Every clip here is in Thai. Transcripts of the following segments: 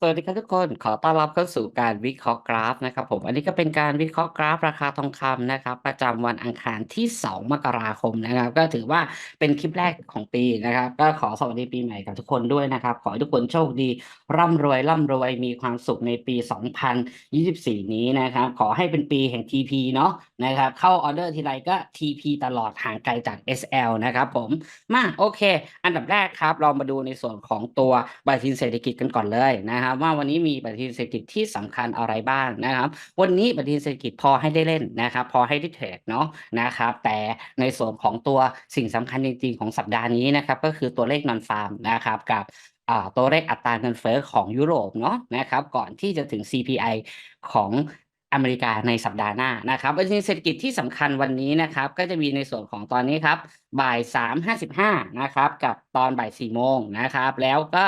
สวัสดีครับทุกคน ขอต้อนรับเข้าสู่การวิเคราะห์กราฟนะครับผม อันนี้ก็เป็นการวิเคราะห์กราฟราคาทองคำนะครับ ประจำวันอังคารที่ 2 มกราคมนะครับ ก็ถือว่าเป็นคลิปแรกของปีนะครับ ก็ขอสวัสดีปีใหม่กับทุกคนด้วยนะครับ ขอให้ทุกคนโชคดี ร่ำรวย ร่ำรวยมีความสุขในปี 2024 นี้นะครับ ขอให้เป็นปีแห่ง TP เนาะนะครับ เข้าออเดอร์ทีไรก็ TP ตลอดห่างไกลจาก SL นะครับผมมาโอเค อันดับแรกครับเรามาดูในส่วนของตัวปฏิทินเศรษฐกิจกันก่อนเลยนะครับว่าวันนี้มีปฏิทินเศรษฐกิจที่สำคัญอะไรบ้างนะครับ วันนี้ปฏิทินเศรษฐกิจพอให้ได้เล่นนะครับ พอให้ได้เทรดเนาะนะครับ แต่ในส่วนของตัวสิ่งสำคัญจริงๆของสัปดาห์นี้นะครับก็คือตัวเลขนอนฟาร์มนะครับกับตัวเลขอัตราเงินเฟ้อของยุโรปเนาะนะครับก่อนที่จะถึง CPI ของอเมริกาในสัปดาห์หน้านะครับปฏิทินเศรษฐกิจที่สำคัญวันนี้นะครับก็จะมีในส่วนของตอนนี้ครับบ่ายสามห้าสิบห้านะครับกับตอนบ่ายสี่โมงนะครับแล้วก็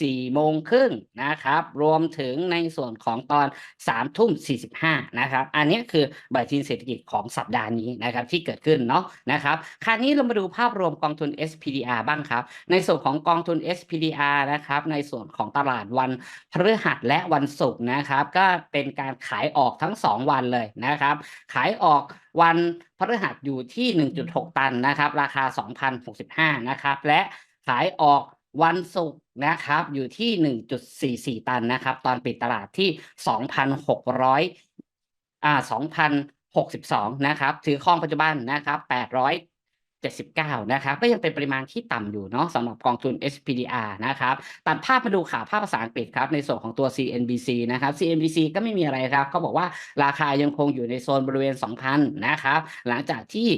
สี่โมงครึ่งนะครับ รวมถึงในส่วนของตอนสามทุ่มสี่สิบห้านะครับ อันนี้คือบัตรทินเศรษฐกิจของสัปดาห์นี้นะครับที่เกิดขึ้นเนาะนะครับคราวนี้เรามาดูภาพรวมกองทุน SPDR บ้างครับ ในส่วนของกองทุน SPDR นะครับ ในส่วนของตลาดวันพฤหัสและวันศุกร์นะครับ ก็เป็นการขายออกทั้งสองวันเลยนะครับ ขายออกวันพฤหัสอยู่ที่ 1.6 ตันนะครับ ราคา 2,065 นะครับ และขายออก วันศุกร์นะครับอยู่ที่ 1.44 ตันนะครับ ตอนปิดตลาดที่ 2,600อ่า2,062 นะครับ ถือครองปัจจุบันนะครับ 800 79 นะครับก็ยังเป็นปริมาณที่ต่ำอยู่เนาะสำหรับกองทุน SPDR นะครับตัดภาพมาดูข่าวภาพภาษาอังกฤษครับในส่วนของตัว CNBC นะครับ CNBC ก็ไม่มีอะไรครับเขาบอกว่าราคายังคงอยู่ในโซนบริเวณ 2,000 นะครับ หลังจากที่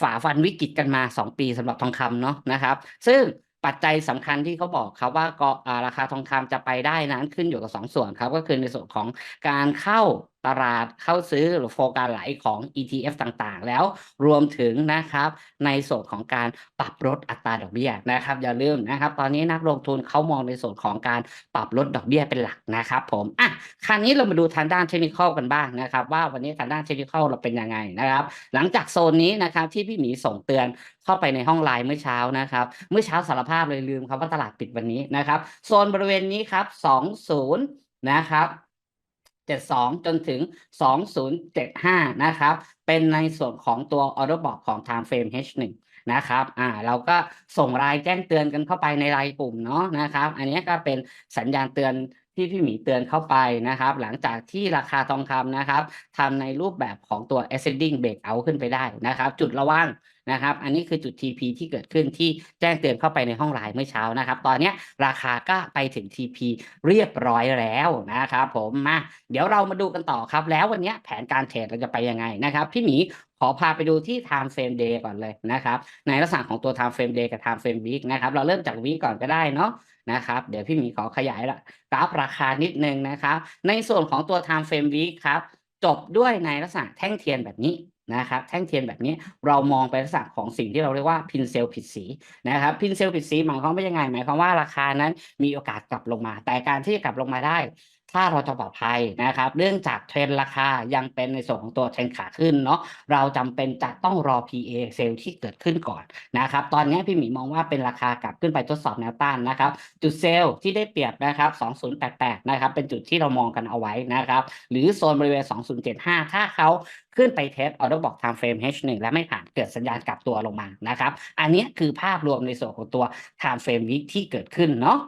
ฝ่าฟันวิกฤตกันมา 2 ปีสำหรับทองคำเนาะนะครับ ซึ่ง ปัจจัยสำคัญที่เขาบอกครับว่าก็ราคาทองคำจะไปได้นั้นขึ้นอยู่กับ 2 ส่วนครับ ก็คือในส่วนของการเข้าตลาดเข้าซื้อหรือโฟกัสไหลของ ETF ต่างๆ แล้วรวมถึงนะครับในส่วนของการปรับลดอัตราดอกเบี้ยนะครับอย่าลืมนะครับ ตอนนี้นักลงทุนเขามองในส่วนของการปรับลดดอกเบี้ยเป็นหลักนะครับ ผมอะคราวนี้เรามาดูทางด้านเทคนิคกันบ้างนะครับ ว่าวันนี้ทางด้านเทคนิคเราเป็นยังไงนะครับ หลังจากโซนนี้นะครับที่พี่หมีส่งเตือนเข้าไปในห้องไลน์เมื่อเช้านะครับเมื่อเช้าสารภาพเลยลืมครับว่าตลาดปิดวันนี้นะครับ โซนบริเวณนี้ครับ 20 นะครับ 72 จนถึง 2075 นะครับ เป็นในส่วนของตัว order block ของ time frame H1 นะครับ อ่า เราก็ส่งรายแจ้งเตือนกันเข้าไปในรายกลุ่มเนาะนะครับ อันนี้ก็เป็นสัญญาณเตือนที่พี่หมีเตือนเข้าไปนะครับ หลังจากที่ราคาทองคำนะครับทำในรูปแบบของตัว ascending breakout ขึ้นไปได้นะครับ จุดระว่าง นะครับ อันนี้คือจุด TP ที่เกิดขึ้นที่แจ้งเตือนเข้าไปในห้องไลน์เมื่อเช้านะครับ ตอนนี้ราคาก็ไปถึง TP เรียบร้อยแล้วนะครับผมมาเดี๋ยวเรามาดูกันต่อครับ แล้ววันนี้แผนการเทรดเราจะไปยังไงนะครับ พี่หมีขอพาไปดูที่ time frame day ก่อนเลยนะครับ ในลักษณะของตัว time frame day กับ time frame week นะครับ เราเริ่มจาก week ก่อนก็ได้เนาะนะครับ เดี๋ยวพี่หมีขอขยายละกราฟราคานิดนึงนะครับ ในส่วนของตัว time frame week ครับ จบด้วยในลักษณะแท่งเทียนแบบนี้ นะครับแท่งเทียนแบบนี้เรามองไปลักษณะของสิ่งที่เราเรียกว่าพินเซลผิดสีนะครับพินเซลผิดสีหมายความว่ายังไงหมายความว่าราคานั้นมีโอกาสกลับลงมา แต่การที่กลับลงมาได้ถ้าเราจะปลอดภัยนะครับเรื่องจากเทรนราคายังเป็นในส่วนของตัวเทรนขาขึ้นเนาะเราจำเป็นจะต้องรอ PA เซลที่เกิดขึ้นก่อนนะครับตอนนี้พี่หมีมองว่าเป็นราคากลับขึ้นไปทดสอบแนวต้านนะครับจุดเซลที่ได้เปรียบนะครับ2088นะครับเป็นจุดที่เรามองกันเอาไว้นะครับหรือโซนบริเวณ 2075 ถ้าเขาขึ้นไปเทสออเดอร์บอก time frame H1 และไม่ผ่านเกิดสัญญาณกลับตัวลงมานะครับอันนี้คือภาพรวมในส่วนของตัว time frame week ที่เกิดขึ้นเนาะ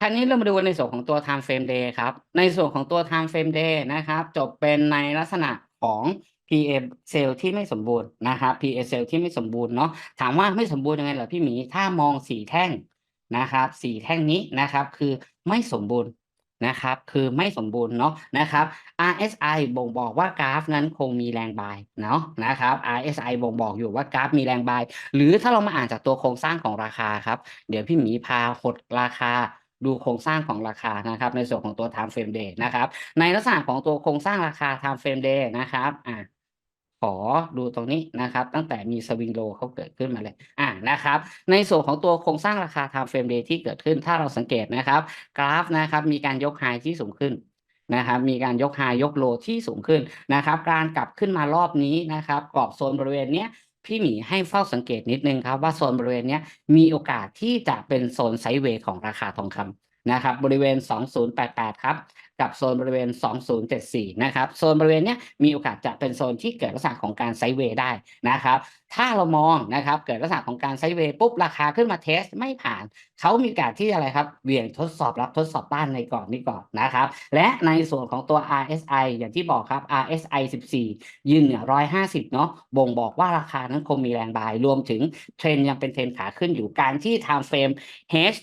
คราวนี้เรามาดูในส่วนของตัว time frame day ครับ ในส่วนของตัว time frame day นะครับ จบเป็นในลักษณะของ PA cell ที่ไม่สมบูรณ์นะครับ PA cell ที่ไม่สมบูรณ์เนาะ ถามว่าไม่สมบูรณ์ยังไงเหรอพี่หมี ถ้ามองสีแท่งนะครับสีแท่งนี้นะครับคือไม่สมบูรณ์นะครับคือไม่สมบูรณ์เนาะนะครับ RSI บ่งบอกว่ากราฟนั้นคงมีแรงบายเนาะนะครับ RSI บ่งบอกอยู่ว่ากราฟมีแรงบาย หรือถ้าเรามาอ่านจากตัวโครงสร้างของราคาครับ เดี๋ยวพี่หมีพาหดราคา ดูโครงสร้างของราคานะครับ ในส่วนของตัว time frame day นะครับ ในลักษณะของตัวโครงสร้างราคา time frame day นะครับอ่าขอดูตรงนี้นะครับ ตั้งแต่มีสวิงโลเขาเกิดขึ้นมาเลยอ่านะครับ ในส่วนของตัวโครงสร้างราคา time frame day ที่เกิดขึ้นถ้าเราสังเกตนะครับ กราฟนะครับ มีการยกไฮที่สูงขึ้นนะครับมีการยกไฮยกโลที่สูงขึ้นนะครับ การกลับขึ้นมารอบนี้นะครับกรอบโซนบริเวณเนี้ย พี่หมีให้เฝ้าสังเกตนิดนึงครับว่าโซนบริเวณนี้มีโอกาสที่จะเป็นโซนไซด์เวย์ของราคาทองคำ นะครับบริเวณ 2088 ครับ กับโซนบริเวณ 2074 นะครับโซนบริเวณเนี้ยมีโอกาสจะเป็นโซนที่เกิดลักษณะของการไซด์เวย์ได้นะครับถ้าเรามองนะครับเกิดลักษณะของการไซด์เวย์ปุ๊บราคาขึ้นมาเทสไม่ผ่าน เขามีโอกาสที่อะไรครับเวี่ยงทดสอบรับทดสอบต้านในก่อนนี้ก่อนนะครับและในส่วนของตัว RSI อย่างที่บอกครับ RSI 14 ยืนเหนือ 150 เนาะบ่งบอกว่าราคานั้นคงมีแรงบาย รวมถึงเทรนยังเป็นเทรนขาขึ้นอยู่การที่ time frame H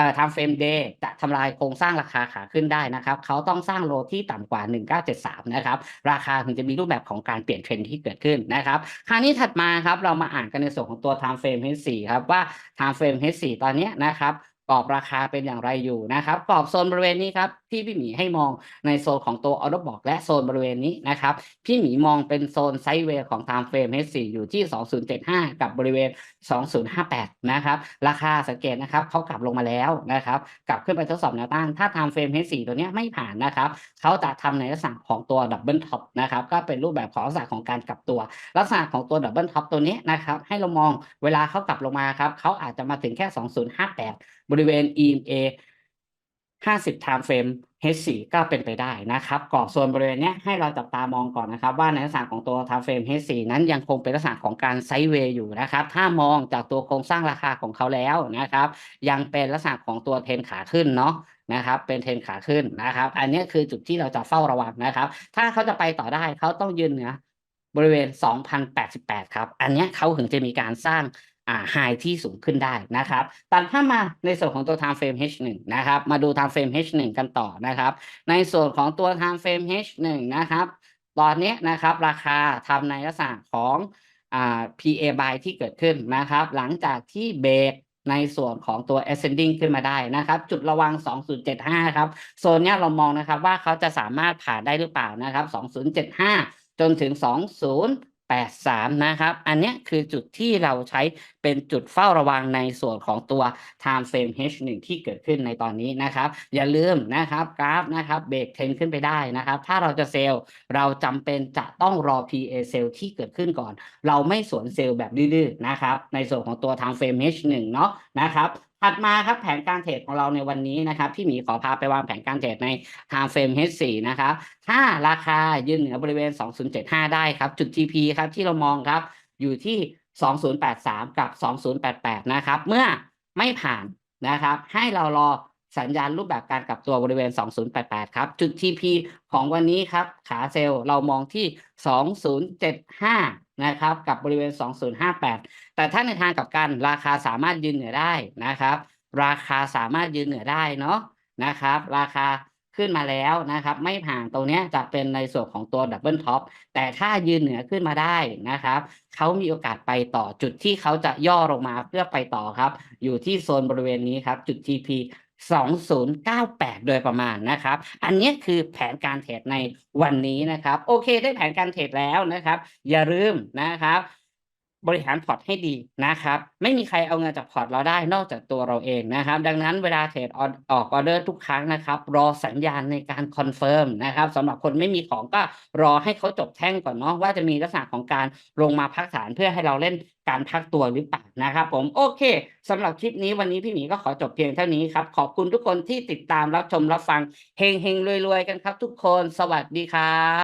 เอ่อ time frame day จะทำลายโครงสร้างราคาขาขึ้นได้นะครับเขาต้องสร้างโลที่ต่ำกว่า 1973 นะครับ ราคาถึงจะมีรูปแบบของการเปลี่ยนเทรนที่เกิดขึ้นนะครับ คราวนี้ถัดมาครับเรามาอ่านกันในส่วนของตัว time frame H4 ครับว่า time frame H4 ตอนนี้นะครับ กรอบราคาเป็นอย่างไรอยู่นะครับกรอบโซนบริเวณนี้ครับที่พี่หมีให้มองในโซนของตัวออ d ดบอกและโซนบริเวณนี้นะครับพี่หมีมองเป็นโซนไซด์เวย์ของ time frame H4 อยู่ที่ 2075 กับบริเวณ 2058 นะครับราคาสังเกตนะครับเขากลับลงมาแล้วนะครับกลับขึ้นไปทดสอบแนวต้านถ้า time frame H4 ตัวนี้ไม่ผ่านนะครับเขาจะทำในลักษณะของตัวดับเบิลท็อปนะครับก็เป็นรูปแบบของลักษณะของการกลับตัว ลักษณะของตัวดับเบิลท็อปตัวนี้นะครับให้เรามองเวลาเขากลับลงมาครับเขาอาจจะมาถึงแค่ 2058 บริเวณ EMA 50 time frame H4 ก็เป็นไปได้นะครับกรอบโซนบริเวณนี้ให้เราจับตามองก่อนนะครับ ว่าในลักษณะของตัว time frame H4 นั้นยังคงเป็นลักษณะของการไซด์เวย์อยู่นะครับ ถ้ามองจากตัวโครงสร้างราคาของเขาแล้วนะครับ ยังเป็นลักษณะของตัวเทนขาขึ้นเนาะนะครับเป็นเทนขาขึ้นนะครับ อันนี้คือจุดที่เราจะเฝ้าระวังนะครับ ถ้าเขาจะไปต่อได้เขาต้องยืนเหนือบริเวณ 2,088 ครับ อันนี้เขาถึงจะมีการสร้าง อ่าไฮที่สูงขึ้นได้นะครับ ตัดภามาในส่วนของตัว time frame H1 นะครับ มาดู time frame H1 กันต่อนะครับ ในส่วนของตัว time frame H1 นะครับ ตอนนี้นะครับราคาทำในลักษณะของอ่า PA buy ที่เกิดขึ้นนะครับ หลังจากที่เบรกในส่วนของตัว ascending ขึ้นมาได้นะครับ จุดระวัง 2075 ครับ โซนนี้เรามองนะครับว่าเขาจะสามารถผ่านได้หรือเปล่านะครับ 2075 จนถึง 2.0 83 นะครับ อันนี้คือจุดที่เราใช้เป็นจุดเฝ้าระวังในส่วนของตัว time frame H1 ที่เกิดขึ้นในตอนนี้นะครับ อย่าลืมนะครับกราฟนะครับเบรกเทนขึ้นไปได้นะครับ ถ้าเราจะเซลล์เราจำเป็นจะต้องรอ PA เซลล์ที่เกิดขึ้นก่อน เราไม่สวนเซลล์แบบดื้อๆนะครับ ในส่วนของตัว time frame H1 เนาะนะครับ ถัดมาครับแผนการเทรดของเราในวันนี้นะครับพี่หมีขอพาไปวางแผนการเทรดใน time frame H4 นะครับถ้าราคายืนเหนือบริเวณ 2075 ได้ครับ จุด TP ครับที่เรามองครับอยู่ที่ 2083 กับ 2088 นะครับ เมื่อไม่ผ่านนะครับ ให้เรารอสัญญาณรูปแบบการกลับตัวบริเวณ 2088 ครับ จุด TP ของวันนี้ครับ ขาเซลเรามองที่ 2075 นะครับกับบริเวณ 2058 แต่ถ้าในทางกลับกันราคาสามารถยืนเหนือได้นะครับ ราคาสามารถยืนเหนือได้เนาะนะครับ ราคาขึ้นมาแล้วนะครับ ไม่ผ่านตรงนี้จะเป็นในส่วนของตัวดับเบิลท็อปแต่ถ้ายืนเหนือขึ้นมาได้นะครับเขามีโอกาสไปต่อจุดที่เขาจะย่อลงมาเพื่อไปต่อครับ อยู่ที่โซนบริเวณนี้ครับ จุด TP 2098 โดยประมาณนะครับ อันนี้คือแผนการเทรดในวันนี้นะครับ โอเคได้แผนการเทรดแล้วนะครับ อย่าลืมนะครับ บริหารพอร์ตให้ดีนะครับ ไม่มีใครเอาเงินจากพอร์ตเราได้นอกจากตัวเราเองนะครับ ดังนั้นเวลาเทรดออกออเดอร์ทุกครั้งนะครับ รอสัญญาณในการคอนเฟิร์มนะครับสำหรับคนไม่มีของก็รอให้เขาจบแท่งก่อนเนาะว่าจะมีลักษณะของการลงมาพักฐานเพื่อให้เราเล่นการพักตัวหรือเปล่านะครับ ผมโอเคสำหรับคลิปนี้วันนี้พี่หมีก็ขอจบเพียงเท่านี้ครับ ขอบคุณทุกคนที่ติดตามรับชมรับฟังเฮงเฮงรวยๆกันครับ ทุกคน สวัสดีครับ